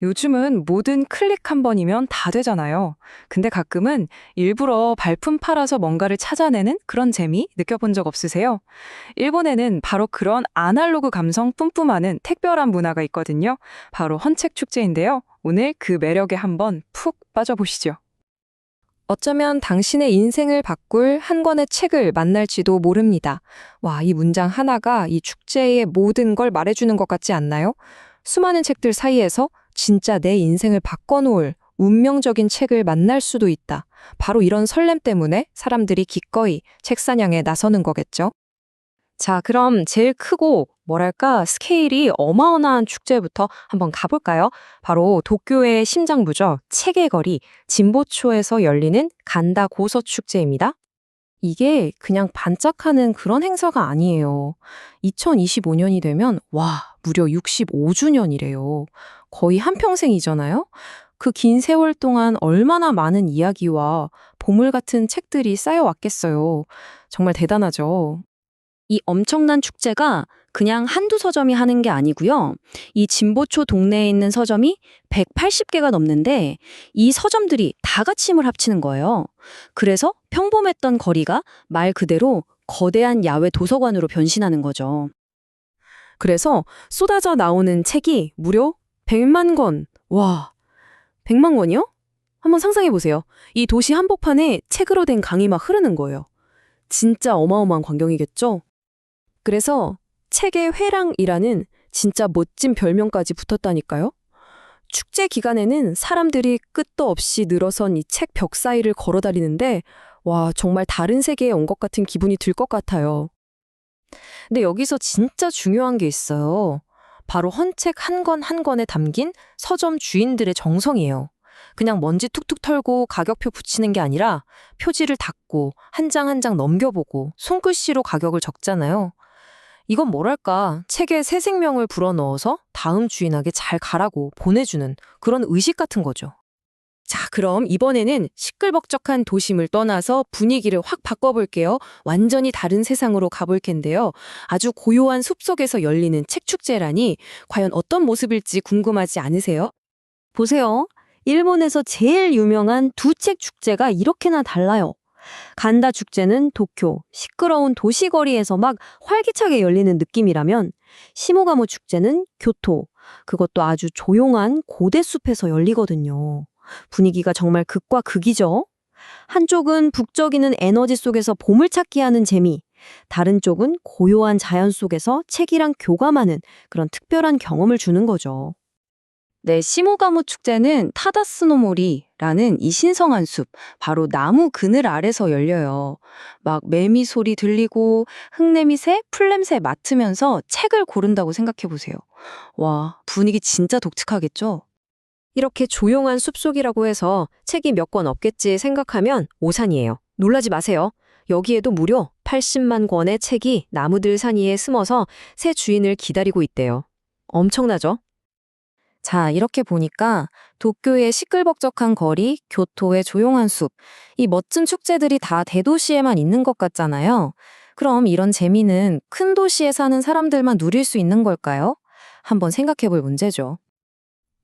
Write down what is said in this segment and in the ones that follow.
요즘은 뭐든 클릭 한 번이면 다 되잖아요. 근데 가끔은 일부러 발품 팔아서 뭔가를 찾아내는 그런 재미 느껴본 적 없으세요? 일본에는 바로 그런 아날로그 감성 뿜뿜하는 특별한 문화가 있거든요. 바로 헌책 축제인데요. 오늘 그 매력에 한번 푹 빠져보시죠. 어쩌면 당신의 인생을 바꿀 한 권의 책을 만날지도 모릅니다. 와, 이 문장 하나가 이 축제의 모든 걸 말해주는 것 같지 않나요? 수많은 책들 사이에서 진짜 내 인생을 바꿔놓을 운명적인 책을 만날 수도 있다. 바로 이런 설렘 때문에 사람들이 기꺼이 책 사냥에 나서는 거겠죠. 자, 그럼 제일 크고 뭐랄까 스케일이 어마어마한 축제부터 한번 가볼까요? 바로 도쿄의 심장부죠. 책의 거리 진보초에서 열리는 간다 고서 축제입니다. 이게 그냥 반짝하는 그런 행사가 아니에요. 2025년이 되면 와, 무려 65주년이래요. 거의 한평생이잖아요. 그 긴 세월 동안 얼마나 많은 이야기와 보물 같은 책들이 쌓여왔겠어요. 정말 대단하죠. 이 엄청난 축제가 그냥 한두 서점이 하는 게 아니고요. 이 진보초 동네에 있는 서점이 180개가 넘는데 이 서점들이 다 같이 힘을 합치는 거예요. 그래서 평범했던 거리가 말 그대로 거대한 야외 도서관으로 변신하는 거죠. 그래서 쏟아져 나오는 책이 무려 100만 권. 와, 100만 권이요? 한번 상상해 보세요. 이 도시 한복판에 책으로 된 강이 막 흐르는 거예요. 진짜 어마어마한 광경이겠죠? 그래서 책의 회랑이라는 진짜 멋진 별명까지 붙었다니까요. 축제 기간에는 사람들이 끝도 없이 늘어선 이 책 벽 사이를 걸어 다니는데 와, 정말 다른 세계에 온 것 같은 기분이 들 것 같아요. 근데 여기서 진짜 중요한 게 있어요. 바로 헌책 한 권 한 권에 담긴 서점 주인들의 정성이에요. 그냥 먼지 툭툭 털고 가격표 붙이는 게 아니라 표지를 닫고 한 장 한 장 넘겨보고 손글씨로 가격을 적잖아요. 이건 뭐랄까 책에 새 생명을 불어넣어서 다음 주인에게 잘 가라고 보내주는 그런 의식 같은 거죠. 자, 그럼 이번에는 시끌벅적한 도심을 떠나서 분위기를 확 바꿔볼게요. 완전히 다른 세상으로 가볼 텐데요. 아주 고요한 숲속에서 열리는 책 축제라니 과연 어떤 모습일지 궁금하지 않으세요? 보세요. 일본에서 제일 유명한 두 책 축제가 이렇게나 달라요. 간다 축제는 도쿄, 시끄러운 도시거리에서 막 활기차게 열리는 느낌이라면 시모가모 축제는 교토, 그것도 아주 조용한 고대 숲에서 열리거든요. 분위기가 정말 극과 극이죠. 한쪽은 북적이는 에너지 속에서 보물 찾기 하는 재미, 다른 쪽은 고요한 자연 속에서 책이랑 교감하는 그런 특별한 경험을 주는 거죠. 네, 시모가모 축제는 타다스노모리라는 이 신성한 숲, 바로 나무 그늘 아래서 열려요. 막 매미 소리 들리고 흙냄새, 풀냄새 맡으면서 책을 고른다고 생각해 보세요. 와, 분위기 진짜 독특하겠죠? 이렇게 조용한 숲속이라고 해서 책이 몇 권 없겠지 생각하면 오산이에요. 놀라지 마세요. 여기에도 무려 80만 권의 책이 나무들 사이에 숨어서 새 주인을 기다리고 있대요. 엄청나죠? 자, 이렇게 보니까 도쿄의 시끌벅적한 거리, 교토의 조용한 숲, 이 멋진 축제들이 다 대도시에만 있는 것 같잖아요. 그럼 이런 재미는 큰 도시에 사는 사람들만 누릴 수 있는 걸까요? 한번 생각해 볼 문제죠.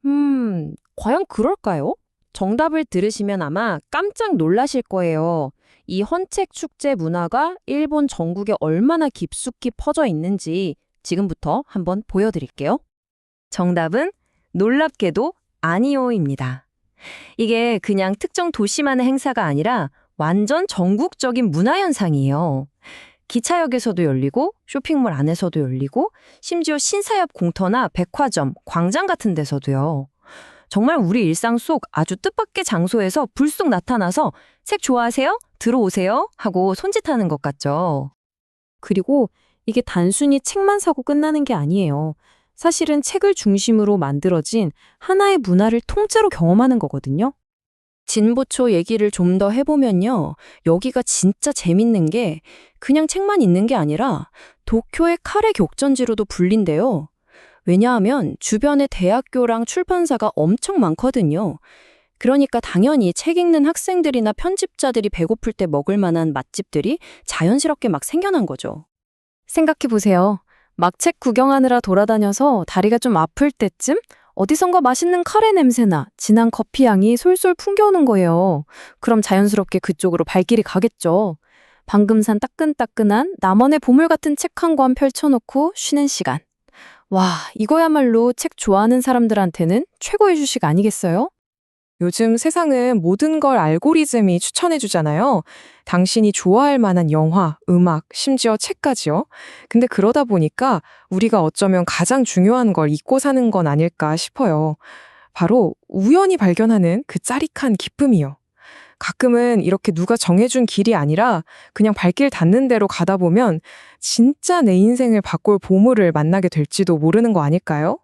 음, 과연 그럴까요? 정답을 들으시면 아마 깜짝 놀라실 거예요. 이 헌책 축제 문화가 일본 전국에 얼마나 깊숙이 퍼져 있는지 지금부터 한번 보여드릴게요. 정답은 놀랍게도 아니오입니다. 이게 그냥 특정 도시만의 행사가 아니라 완전 전국적인 문화현상이에요. 기차역에서도 열리고 쇼핑몰 안에서도 열리고 심지어 신사엽 공터나 백화점, 광장 같은 데서도요. 정말 우리 일상 속 아주 뜻밖의 장소에서 불쑥 나타나서 책 좋아하세요? 들어오세요? 하고 손짓하는 것 같죠. 그리고 이게 단순히 책만 사고 끝나는 게 아니에요. 사실은 책을 중심으로 만들어진 하나의 문화를 통째로 경험하는 거거든요. 진보초 얘기를 좀 더 해보면요. 여기가 진짜 재밌는 게 그냥 책만 있는 게 아니라 도쿄의 카레 격전지로도 불린대요. 왜냐하면 주변에 대학교랑 출판사가 엄청 많거든요. 그러니까 당연히 책 읽는 학생들이나 편집자들이 배고플 때 먹을 만한 맛집들이 자연스럽게 막 생겨난 거죠. 생각해 보세요. 막 책 구경하느라 돌아다녀서 다리가 좀 아플 때쯤 어디선가 맛있는 카레 냄새나 진한 커피 향이 솔솔 풍겨오는 거예요. 그럼 자연스럽게 그쪽으로 발길이 가겠죠. 방금 산 따끈따끈한 남원의 보물 같은 책 한 권 펼쳐놓고 쉬는 시간. 와, 이거야말로 책 좋아하는 사람들한테는 최고의 휴식 아니겠어요? 요즘 세상은 모든 걸 알고리즘이 추천해 주잖아요. 당신이 좋아할 만한 영화, 음악, 심지어 책까지요. 근데 그러다 보니까 우리가 어쩌면 가장 중요한 걸 잊고 사는 건 아닐까 싶어요. 바로 우연히 발견하는 그 짜릿한 기쁨이요. 가끔은 이렇게 누가 정해준 길이 아니라 그냥 발길 닿는 대로 가다 보면 진짜 내 인생을 바꿀 보물을 만나게 될지도 모르는 거 아닐까요?